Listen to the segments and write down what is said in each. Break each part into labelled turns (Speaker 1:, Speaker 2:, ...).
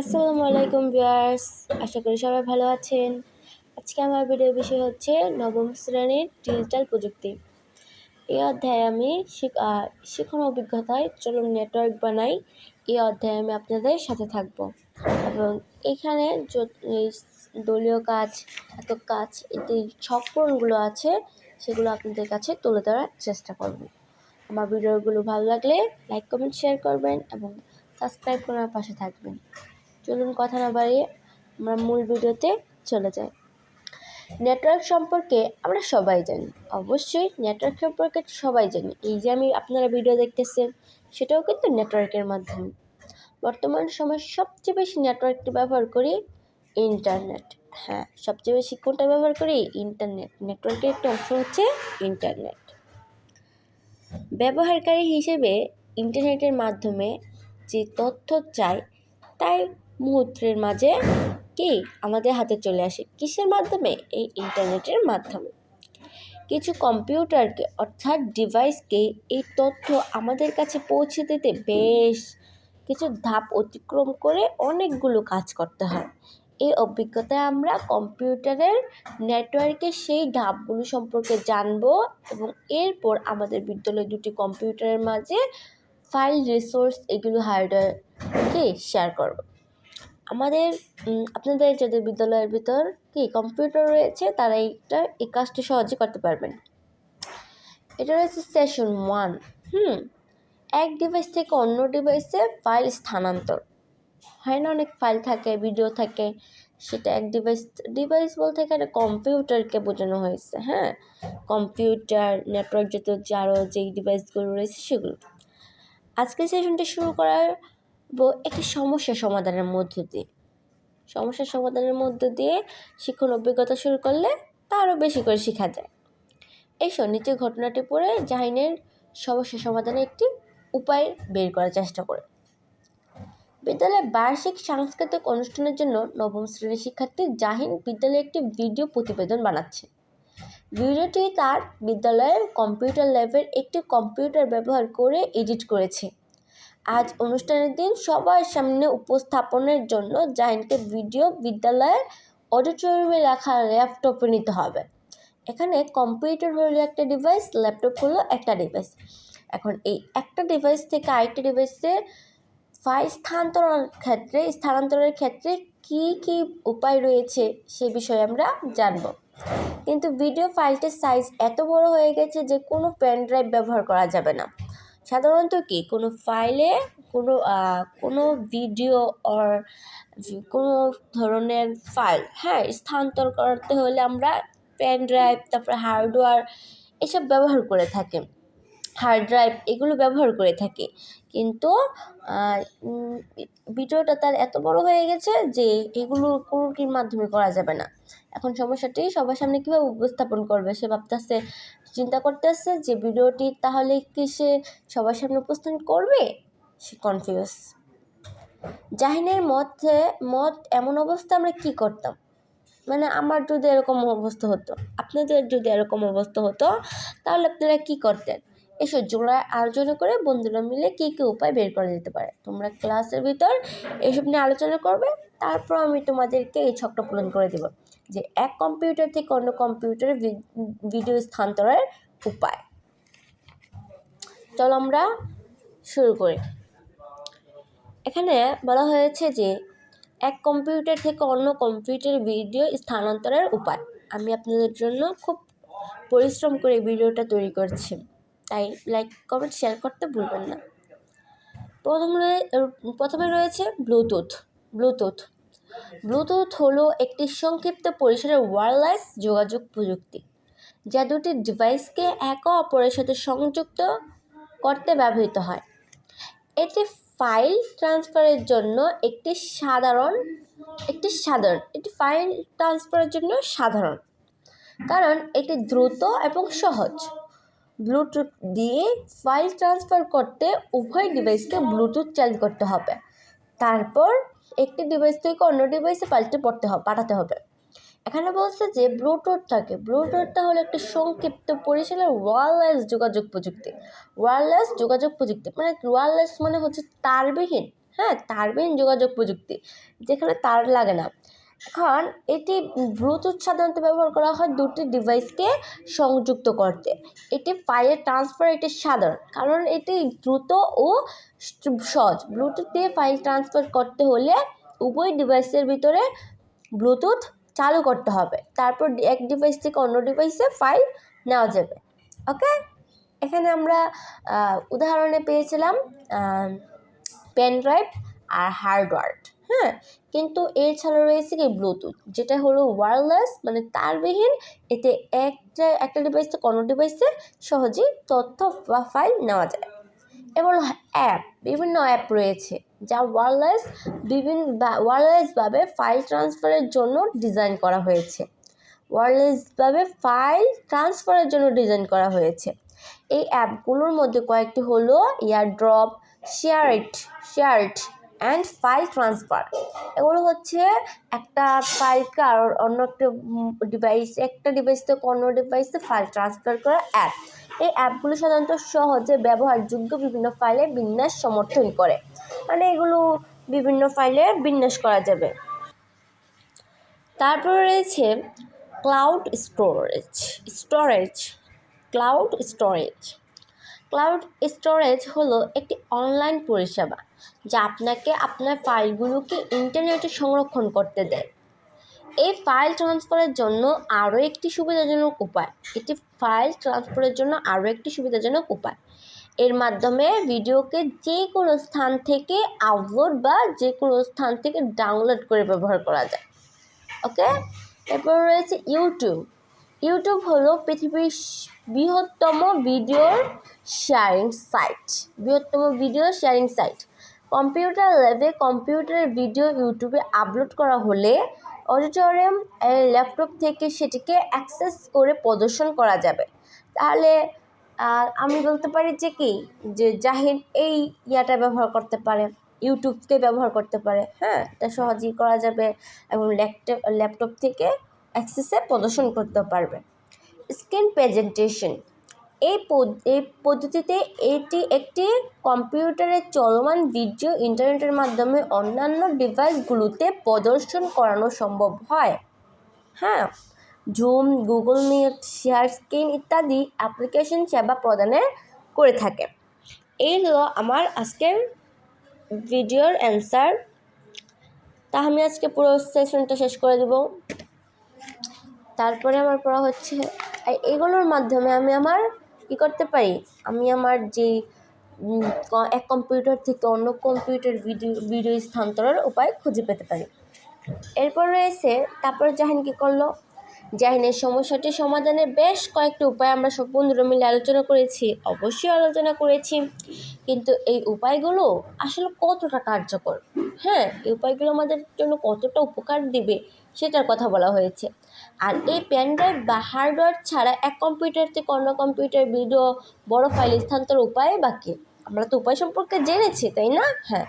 Speaker 1: আসসালামু আলাইকুম ভিউয়ার্স। আশা করি সবাই ভালো আছেন। আজকে আমার ভিডিওর বিষয় হচ্ছে নবম শ্রেণির ডিজিটাল প্রযুক্তি। এই অধ্যায়ে আমি শিখন অভিজ্ঞতায় চলুন নেটওয়ার্ক বানাই। এই অধ্যায়ে আমি আপনাদের সাথে থাকব। এবং এখানে দলীয় কাজ, এত কাজ, এতে ছকপূরণগুলো আছে, সেগুলো আপনাদের কাছে তুলে ধরার চেষ্টা করব। আমার ভিডিওগুলো ভালো লাগলে লাইক, কমেন্ট, শেয়ার করবেন এবং সাবস্ক্রাইব করার পাশে থাকবেন। চলুন কথা না বাড়িয়ে আমরা মূল ভিডিওতে চলে যাই। নেটওয়ার্ক সম্পর্কে আমরা সবাই জানি। অবশ্যই নেটওয়ার্ক সম্পর্কে সবাই জানি। এই যে আমি আপনারা ভিডিও দেখতেছেন, সেটাও কিন্তু নেটওয়ার্কের মাধ্যমে। বর্তমান সময় সবচেয়ে বেশি নেটওয়ার্কটি ব্যবহার করি ইন্টারনেট। হ্যাঁ সবচেয়ে বেশি কোনটা ব্যবহার করি? ইন্টারনেট। নেটওয়ার্কের একটা অংশ হচ্ছে ইন্টারনেট। ব্যবহারকারী হিসেবে ইন্টারনেটের মাধ্যমে যে তথ্য চাই, তাই মুহূর্তের মাঝে কি আমাদের হাতে চলে আসে? কিসের মাধ্যমে? এই ইন্টারনেটের মাধ্যমে। কিছু কম্পিউটারকে, অর্থাৎ ডিভাইসকে এই তথ্য আমাদের কাছে পৌঁছে দিতে বেশ কিছু ধাপ অতিক্রম করে অনেকগুলো কাজ করতে হয়। এই অভিজ্ঞতায় আমরা কম্পিউটারের নেটওয়ার্কের সেই ধাপগুলো সম্পর্কে জানব এবং এরপর আমাদের বিদ্যালয় দুটি কম্পিউটারের মাঝে ফাইল, রিসোর্স এগুলো হার্ডওয়্যারকে শেয়ার করব। আমাদের আপনাদের যাদের বিদ্যালয়ের ভিতর কি কম্পিউটার রয়েছে তারা এইটা এই কাজটি সহজে করতে পারবেন। এটা রয়েছে সেশন ওয়ান হুম, এক ডিভাইস থেকে অন্য ডিভাইসে ফাইল স্থানান্তর। হয় না অনেক ফাইল থাকে ভিডিও থাকে, সেটা এক ডিভাইস ডিভাইস বলতে এখানে কম্পিউটারকে বোঝানো হয়েছে হ্যাঁ? কম্পিউটার নেটওয়ার্ক যত আরও যেই ডিভাইসগুলো রয়েছে সেগুলো। আজকের সেশনটি শুরু করার একটি সমস্যা সমাধানের মধ্য দিয়ে। সমস্যা সমাধানের মধ্য দিয়ে শিক্ষণ অভিজ্ঞতা শুরু করলে তা আরও বেশি করে শেখা যায়। এসো নিচে ঘটনাটি পড়ে জাহিনের সমস্যা সমাধানের একটি উপায় বের করার চেষ্টা করে। বিদ্যালয়ে বার্ষিক সাংস্কৃতিক অনুষ্ঠানের জন্য নবম শ্রেণির শিক্ষার্থী জাহিন বিদ্যালয়ে একটি ভিডিও প্রতিবেদন বানাচ্ছে। ভিডিওটি তার বিদ্যালয়ের কম্পিউটার ল্যাবের একটি কম্পিউটার ব্যবহার করে এডিট করেছে। আজ অনুষ্ঠানের দিন সবার সামনে উপস্থাপনের জন্য জাহিনকে ভিডিও বিদ্যালয়ের অডিটোরিয়ামে রাখা ল্যাপটপে নিতে হবে। এখানে কম্পিউটার হলো একটা ডিভাইস ল্যাপটপ হলো একটা ডিভাইস এখন এই একটা ডিভাইস থেকে আরেকটা ডিভাইসে ফাইল স্থানান্তরের ক্ষেত্রে স্থানান্তরের ক্ষেত্রে কি কি উপায় রয়েছে সে বিষয়ে আমরা জানব। কিন্তু ভিডিও ফাইলটির সাইজ এত বড় হয়ে গেছে যে কোনো পেন ড্রাইভ ব্যবহার করা যাবে না। সাধারণত কি? কোনো ফাইলে, কোনো কোনো ভিডিও অর কোনো ধরনের ফাইল হ্যাঁ স্থানান্তর করতে হলে আমরা পেন ড্রাইভ তারপরে হার্ডওয়্যার এসব ব্যবহার করে থাকি। হার্ড ড্রাইভ এগুলো ব্যবহার করে থাকি। কিন্তু ভিডিওটা তার এত বড় হয়ে গেছে যে এগুলো কোনোটির মাধ্যমে করা যাবে না। এখন সমস্যাটি সবার সামনে কীভাবে উপস্থাপন করবে সে ভাবতেছে, চিন্তা করতেছে যে ভিডিওটি তাহলে কি সে সবার সামনে উপস্থাপন করবে? সে কনফিউজ জাহিনের মধ্যে, মত এমন অবস্থা আমরা কি করতাম? মানে আমার যদি এরকম অবস্থা হতো, আপনাদের যদি এরকম অবস্থা হতো, তাহলে আপনারা কি করতেন? এসো জোড়া আলোচনা করে বন্ধুরা মিলে কী কী উপায় বের করা যেতে পারে। তোমরা ক্লাসের ভিতর এসব নিয়ে আলোচনা করবে, তারপর আমি তোমাদেরকে এই ছকটা পূরণ করে দেব যে এক কম্পিউটার থেকে অন্য কম্পিউটারে ভিডিও স্থানান্তরের উপায়। চলো আমরা শুরু করি। এখানে বলা হয়েছে যে এক কম্পিউটার থেকে অন্য কম্পিউটার ভিডিও স্থানান্তরের উপায়। আমি আপনাদের জন্য খুব পরিশ্রম করে ভিডিওটা তৈরি করছি। তাই লাইক কমেন্ট শেয়ার করতে ভুলবেন না। প্রথম প্রথমে রয়েছে ব্লুটুথ ব্লুটুথ ব্লুটুথ হলো একটি সংক্ষিপ্ত পরিসরের ওয়্যারলেস যোগাযোগ প্রযুক্তি, যা দুটি ডিভাইসকে একে অপরের সাথে সংযুক্ত করতে ব্যবহৃত হয়। এটি ফাইল ট্রান্সফারের জন্য একটি সাধারণ একটি সাধারণ, এটি ফাইল ট্রান্সফারের জন্য সাধারণ, কারণ এটি দ্রুত এবং সহজ। ব্লুটুথ দিয়ে ফাইল ট্রান্সফার করতে উভয় ডিভাইসকে ব্লুটুথ চালু করতে হবে। তারপর একটি ডিভাইস থেকে অন্য ডিভাইসে পাল্টে পড়তে হবে পাঠাতে হবে। এখানে বলছে যে ব্লুটুথ থাকে। ব্লুটুথটা হলো একটি সংক্ষিপ্ত পরিসরের ওয়্যারলেস যোগাযোগ প্রযুক্তি। ওয়্যারলেস যোগাযোগ প্রযুক্তি মানে ওয়্যারলেস মানে হচ্ছে তারবিহীন হ্যাঁ তারবিহীন যোগাযোগ প্রযুক্তি। যেখানে তার লাগে না। এখন এটি ব্লুটুথ সাধারণত ব্যবহার করা হয় দুটি ডিভাইসকে সংযুক্ত করতে। এটি ফাইলের ট্রান্সফার এটি সাধারণ। কারণ এটি দ্রুত ও সহজ। ব্লুটুথ দিয়ে ফাইল ট্রান্সফার করতে হলে উভয় ডিভাইসের ভিতরে ব্লুটুথ চালু করতে হবে। তারপর এক ডিভাইস থেকে অন্য ডিভাইসে ফাইল নেওয়া যাবে। ওকে? এখানে আমরা উদাহরণে পেয়েছিলাম পেন ড্রাইভ আর হার্ডওয়ার হ্যাঁ কিন্তু এছাড়া রয়েছে কি ব্লুটুথ, যেটা হলো ওয়্যারলেস মানে তারবিহীন, এতে একটা একটা ডিভাইস থেকে অন্য ডিভাইসে সহজেই তথ্য বা ফাইল নেওয়া যায়। এবং অ্যাপ বিভিন্ন অ্যাপ রয়েছে, যা ওয়্যারলেস বিভিন্ন ওয়্যারলেসভাবে ফাইল ট্রান্সফারের জন্য ডিজাইন করা হয়েছে। ওয়্যারলেসভাবে ফাইল ট্রান্সফারের জন্য ডিজাইন করা হয়েছে। এই অ্যাপগুলোর মধ্যে কয়েকটি হলো AirDrop SHAREit SHAREit and file transfer এগুলো হচ্ছে একটা ফাইলকে আর অন্য একটা ডিভাইস একটা ডিভাইস থেকে অন্য ডিভাইসে ফাইল ট্রান্সফার করা অ্যাপ এই অ্যাপগুলো সাধারণত সহজে ব্যবহারযোগ্য বিভিন্ন ফাইলে বিন্যাস সমর্থন করে। মানে এগুলো বিভিন্ন ফাইলে বিন্যাস করা যাবে। তারপর রয়েছে cloud storage storage cloud storage cloud storage হলো একটি অনলাইন পরিষেবা যা আপনাকে আপনার ফাইলগুলোকে ইন্টারনেটে সংরক্ষণ করতে দেয়। এই ফাইল ট্রান্সফারের জন্য আরও একটি সুবিধাজনক উপায়, এটি ফাইল ট্রান্সফারের জন্য আরও একটি সুবিধাজনক উপায়। এর মাধ্যমে ভিডিওকে যে কোনো স্থান থেকে আপলোড বা যে কোনো স্থান থেকে ডাউনলোড করে ব্যবহার করা যায়। ওকে এরপর রয়েছে ইউটিউব ইউটিউব হলো পৃথিবীর বৃহত্তম ভিডিওর শেয়ারিং সাইট বৃহত্তম ভিডিও শেয়ারিং সাইট কম্পিউটার ল্যাবে কম্পিউটারের ভিডিও ইউটিউবে আপলোড করা হলে অডিটোরিয়াম ল্যাপটপ থেকে সেটিকে অ্যাক্সেস করে প্রদর্শন করা যাবে। তাহলে আমি বলতে পারি যে কি? যে জাহিদ এই ইয়াটা ব্যবহার করতে পারে, ইউটিউবকে ব্যবহার করতে পারে। হ্যাঁ এটা সহজেই করা যাবে এবং ল্যাপটপ ল্যাপটপ থেকে অ্যাক্সেসে প্রদর্শন করতে পারবে। Screen presentation. এই এই পদ্ধতিতে এটি একটি কম্পিউটারের চলমান ভিডিও ইন্টারনেটের মাধ্যমে অন্যান্য ডিভাইসগুলোতে প্রদর্শন করানো সম্ভব হয়। হ্যাঁ Zoom, Google Meet, share screen ইত্যাদি অ্যাপ্লিকেশন সেবা প্রদানের করে থাকে। এই হলো আমার আজকের ভিডিওর অ্যান্সার। তা আমি আজকে পুরো সেশনটা শেষ করে দেবো। তারপরে আমার পড়া হচ্ছে, আর এগুলোর মাধ্যমে আমি আমার কী করতে পারি? আমি আমার যে এক কম্পিউটার থেকে অন্য কম্পিউটার ভিডিও ভিডিও স্থানান্তরের উপায় খুঁজে পেতে পারি। এরপর রয়েছে, তারপর জাহান কী করল? জাহিনের সমস্যাটি সমাধানের বেশ কয়েকটি উপায় আমরা সব বন্ধুরা মিলে আলোচনা করেছি, অবশ্যই আলোচনা করেছি। কিন্তু এই উপায়গুলো আসলে কতটা কার্যকর? হ্যাঁ এই উপায়গুলো আমাদের জন্য কতটা উপকার দিবে সেটার কথা বলা হয়েছে। আর এই পেন ড্রাইভ বা হার্ডওয়্যার ছাড়া এক কম্পিউটার থেকে অন্য কম্পিউটার ভিডিও বড় ফাইল স্থানান্তর উপায় বাকি। আমরা তো উপায় সম্পর্কে জেনেছি, তাই না? হ্যাঁ।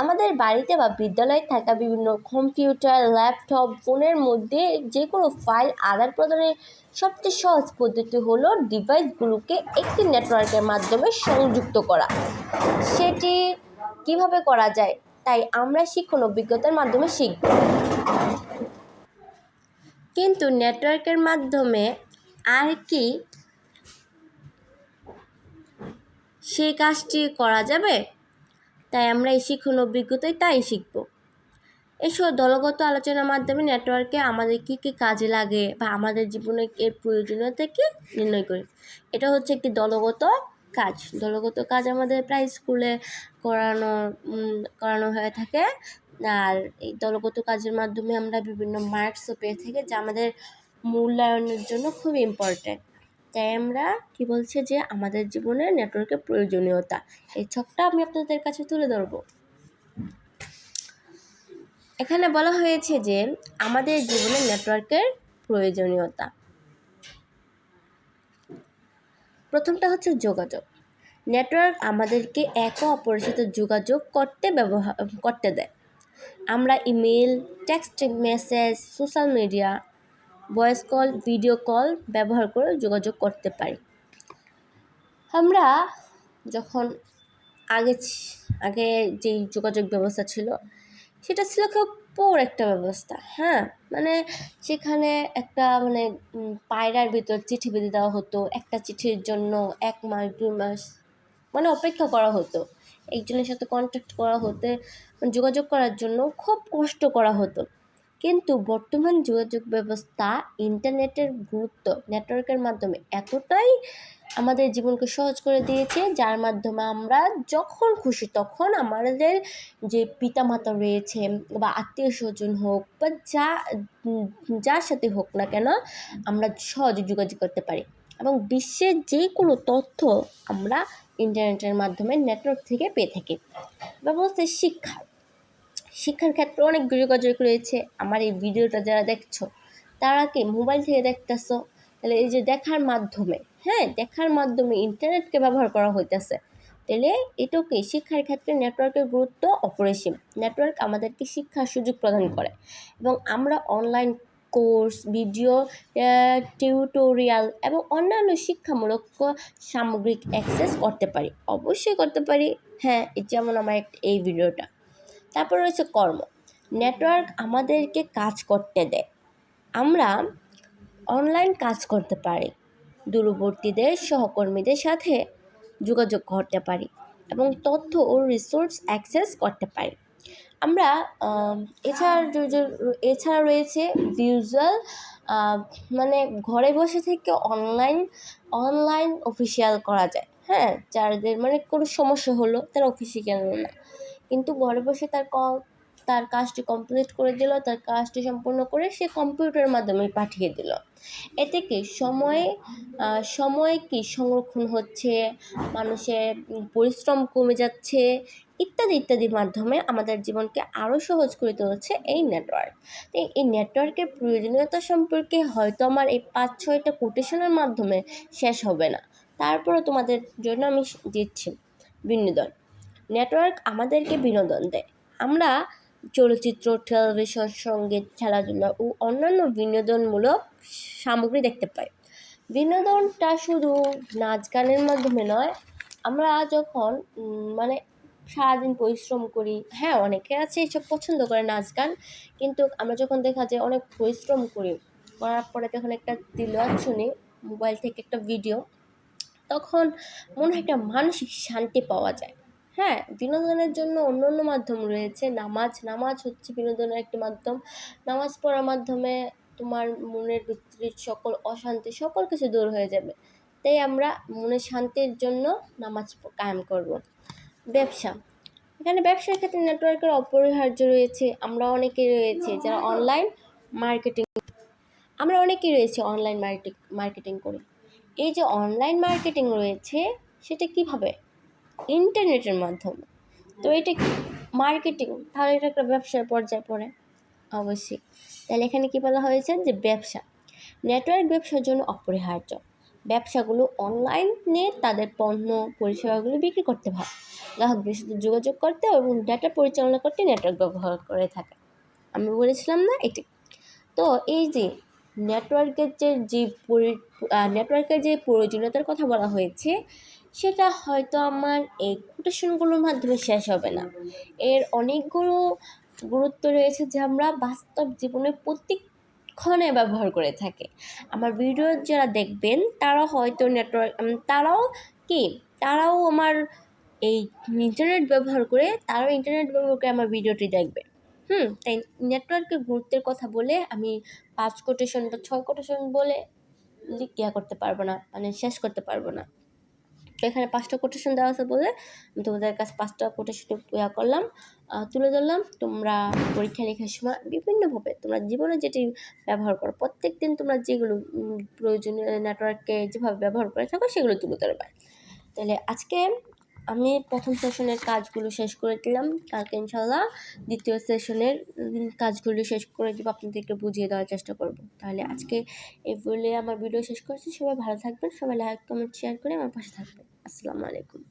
Speaker 1: আমাদের বাড়িতে বা বিদ্যালয়ে থাকা বিভিন্ন কম্পিউটার, ল্যাপটপ, ফোনের মধ্যে যে কোনো ফাইল, আদান প্রদানের সবচেয়ে সহজ পদ্ধতি হলো ডিভাইসগুলোকে একটি নেটওয়ার্কের মাধ্যমে সংযুক্ত করা। সেটি কীভাবে করা যায়? তাই আমরা শিক্ষণ অভিজ্ঞতার মাধ্যমে শিখব। কিন্তু নেটওয়ার্কের মাধ্যমে আর কি সেই কাজটি করা যাবে? তাই আমরা এই শিক্ষণ অভিজ্ঞতায় তাই শিখব। এসব দলগত আলোচনার মাধ্যমে নেটওয়ার্কে আমাদের কী কী কাজে লাগে বা আমাদের জীবনে এর প্রয়োজনীয়তা কী নির্ণয় করি। এটা হচ্ছে একটি দলগত কাজ। দলগত কাজ আমাদের প্রায় স্কুলে করানো করানো হয়ে থাকে। আর এই দলগত কাজের মাধ্যমে আমরা বিভিন্ন মার্কসও পেয়ে থাকি, যা আমাদের মূল্যায়নের জন্য খুব ইম্পর্ট্যান্ট তাই আমরা কি বলছে যে আমাদের জীবনে নেটওয়ার্কের প্রয়োজনীয়তা। এই ছকটা আমি আপনাদের কাছে তুলে ধরবো। এখানে বলা হয়েছে যে আমাদের জীবনে নেটওয়ার্কের প্রয়োজনীয়তা। প্রথমটা হচ্ছে যোগাযোগ। নেটওয়ার্ক আমাদেরকে একে অপরের সাথে যোগাযোগ করতে ব্যবহার করতে দেয়। আমরা email text message social media voice call video call ব্যবহার করে যোগাযোগ করতে পারি। আমরা যখন আগে আগে যেই যোগাযোগ ব্যবস্থা ছিল, সেটা ছিল খুব পোর একটা ব্যবস্থা হ্যাঁ? মানে সেখানে একটা মানে পায়রার ভিতর চিঠি বেঁধে দেওয়া হতো, একটা চিঠির জন্য এক মাস দুই মাস মানে অপেক্ষা করা হতো। একজনের সাথে কন্ট্যাক্ট করা হতে, যোগাযোগ করার জন্য খুব কষ্ট করা হতো। কিন্তু বর্তমান যোগাযোগ ব্যবস্থা, ইন্টারনেটের গুরুত্ব নেটওয়ার্কের মাধ্যমে এতটাই আমাদের জীবনকে সহজ করে দিয়েছে, যার মাধ্যমে আমরা যখন খুশি তখন আমাদের যে পিতামাতা রয়েছে বা আত্মীয় স্বজন হোক বা যা, যার সাথে হোক না কেন আমরা সহজে যোগাযোগ করতে পারি এবং বিশ্বের যে কোনো তথ্য আমরা ইন্টারনেটের মাধ্যমে নেটওয়ার্ক থেকে পেয়ে থাকি। হচ্ছে শিক্ষা শিক্ষার ক্ষেত্রে অনেক যোগাযোগ রয়েছে। আমার এই ভিডিওটা যারা দেখছ, তারা কি মোবাইল থেকে দেখতেছো? তাহলে এই যে দেখার মাধ্যমে হ্যাঁ দেখার মাধ্যমে ইন্টারনেটকে ব্যবহার করা হইতেছে। তাহলে এটাকে শিক্ষার ক্ষেত্রে নেটওয়ার্কের গুরুত্ব অপরিসীম? নেটওয়ার্ক আমাদেরকে শিক্ষার সুযোগ প্রদান করে। এবং আমরা অনলাইন কোর্স, ভিডিও টিউটোরিয়াল এবং অন্যান্য শিক্ষামূলক সামগ্রিক অ্যাক্সেস করতে পারি। অবশ্যই করতে পারি। হ্যাঁ যেমন আমার এই ভিডিওটা। তারপর রয়েছে কর্ম। নেটওয়ার্ক আমাদেরকে কাজ করতে দেয়। আমরা অনলাইন কাজ করতে পারি। দূরবর্তীদের, সহকর্মীদের সাথে যোগাযোগ করতে পারি এবং তথ্য ও রিসোর্স অ্যাক্সেস করতে পারি। আমরা এছাড়া এছাড়া রয়েছে ভিজুয়াল মানে ঘরে বসে থেকে অনলাইন অনলাইন অফিসিয়াল করা যায়। হ্যাঁ যাদের মানে কোনো সমস্যা হলো তারা অফিসে গেল না। কিন্তু ঘরে বসে তার ক- তার কাজটি কমপ্লিট করে দিল, তার কাজটি সম্পূর্ণ করে সে কম্পিউটারের মাধ্যমে পাঠিয়ে দিল। এতে কি সময়ে সময় কি সংরক্ষণ হচ্ছে, মানুষের পরিশ্রম কমে যাচ্ছে, ইত্যাদি ইত্যাদির মাধ্যমে আমাদের জীবনকে আরও সহজ করে তুলছে এই নেটওয়ার্ক তো এই নেটওয়ার্কের প্রয়োজনীয়তা সম্পর্কে হয়তো আমার এই পাঁচ, ছয়টা কোটেশনের মাধ্যমে শেষ হবে না। তারপরে তোমাদের জন্য আমি দিচ্ছি বিনোদন। নেটওয়ার্ক আমাদেরকে বিনোদন দেয়। আমরা চলচ্চিত্র টেলিভিশন সংগীত, খেলাধুলা ও অন্যান্য বিনোদনমূলক সামগ্রী দেখতে পাই। বিনোদনটা শুধু নাচ গানের মাধ্যমে নয়, আমরা যখন মানে সারাদিন পরিশ্রম করি হ্যাঁ অনেকে আছে এসব পছন্দ করে নাচ গান কিন্তু আমরা যখন দেখা যায় অনেক পরিশ্রম করি, করার পরে যখন একটা দিলওয়াত শুনি, মোবাইল থেকে একটা ভিডিও, তখন মনে হয় একটা মানসিক শান্তি পাওয়া যায়। হ্যাঁ বিনোদনের জন্য অন্য অন্য মাধ্যম রয়েছে। নামাজ নামাজ হচ্ছে বিনোদনের একটি মাধ্যম। নামাজ পড়ার মাধ্যমে তোমার মনের ভিতরের সকল অশান্তি, সকল কিছু দূর হয়ে যাবে। তাই আমরা মনের শান্তির জন্য নামাজ কায়েম করব। ব্যবসা। এখানে ব্যবসার ক্ষেত্রে নেটওয়ার্কের অপরিহার্য রয়েছে। আমরা অনেকেই রয়েছে যারা অনলাইন মার্কেটিং আমরা অনেকেই রয়েছে অনলাইন মার্কেটিং মার্কেটিং করি। এই যে অনলাইন মার্কেটিং রয়েছে, সেটা কীভাবে ইন্টারনেটের মাধ্যমে। তো এটা মার্কেটিং, তাহলে এটা একটা ব্যবসার পর্যায়ে পড়ে, অবশ্যই। তাহলে এখানে কি বলা হয়েছে যে ব্যবসা, নেটওয়ার্ক ব্যবসার জন্য অপরিহার্য। ব্যবসাগুলো অনলাইনে তাদের পণ্য, পরিষেবাগুলো বিক্রি করতে হয়। গ্রাহকদের সাথে যোগাযোগ করতে এবং ডাটা পরিচালনা করতে নেটওয়ার্ক ব্যবহার করে থাকে। আমি বলেছিলাম না এটি? তো এই যে নেটওয়ার্কের যে যে নেটওয়ার্কের যে প্রয়োজনীয়তার কথা বলা হয়েছে সেটা হয়তো আমার এই কোটেশনগুলোর মাধ্যমে শেষ হবে না। এর অনেকগুলো গুরুত্ব রয়েছে যা আমরা বাস্তব জীবনে প্রত্যেকক্ষণে ব্যবহার করে থাকি। আমার ভিডিও যারা দেখবেন তারা হয়তো নেটওয়ার্ক তারাও কি? তারাও আমার এই ইন্টারনেট ব্যবহার করে, তারাও ইন্টারনেট ব্যবহার করে আমার ভিডিওটি দেখবে। হুম, তাই নেটওয়ার্কের গুরুত্বের কথা বলে আমি পাঁচ কোটেশন বা ছয় কোটেশন বলে ইয়া করতে পারব না মানে শেষ করতে পারব না। তো এখানে পাঁচটা কোটেশন দেওয়া আছে বলে আমি তোমাদের কাছে পাঁচটা কোটেশন ইয়া করলাম তুলে ধরলাম। তোমরা পরীক্ষা লেখার সময় বিভিন্নভাবে তোমরা জীবনে যেটি ব্যবহার করো প্রত্যেক দিন তোমরা যেগুলো প্রয়োজনীয় নেটওয়ার্ককে যেভাবে ব্যবহার করে থাকো সেগুলো তুলে ধরবে। তাহলে আজকে আমি প্রথম সেশনের কাজগুলো শেষ করে দিলাম। কালকে ইনশাল্লাহ দ্বিতীয় সেশনের কাজগুলো শেষ করে দিব। আপনাদেরকে বুঝিয়ে দেওয়ার চেষ্টা করব। তাহলে আজকে এই বলে আমার ভিডিও শেষ করছি। সবাই ভালো থাকবেন। সবাই লাইক কমেন্ট শেয়ার করে আমার পাশে থাকবেন। আসসালামু আলাইকুম।